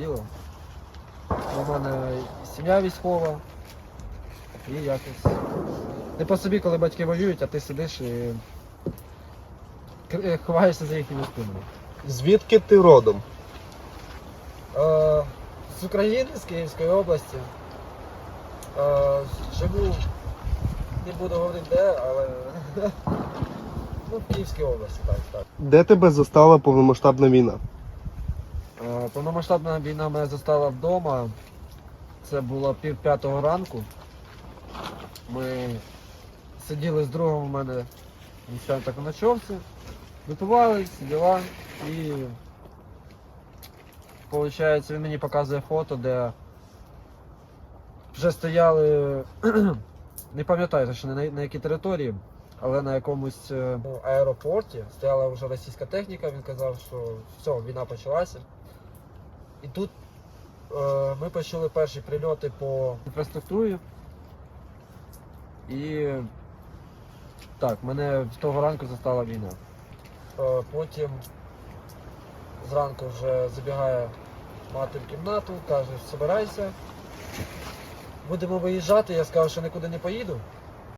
діло. У мене сім'я військова. І якось. Не по собі, коли батьки воюють, а ти сидиш і ховаєшся за їхніми спинами. Звідки ти родом? Е, з України, з Київської області. Е, живу, не буду говорити де, але ну, в Київській області, так, так. Де тебе застала повномасштабна війна? Е, Повномасштабна війна мене застала вдома. Це було пів п'ятого ранку. Ми сиділи з другом у мене так на ночовці, випивали, всі діла. І виходить, він мені показує фото, де вже стояли, не пам'ятаю точно на, на якій території, але на якомусь е, аеропорті стояла вже російська техніка, він казав, що все, війна почалася. І тут е, ми почули перші прильоти по інфраструктурі. І так, мене з того ранку застала війна. Е, потім зранку вже забігає мати в кімнату, каже, збирайся. Будемо виїжджати, я сказав, що нікуди не поїду.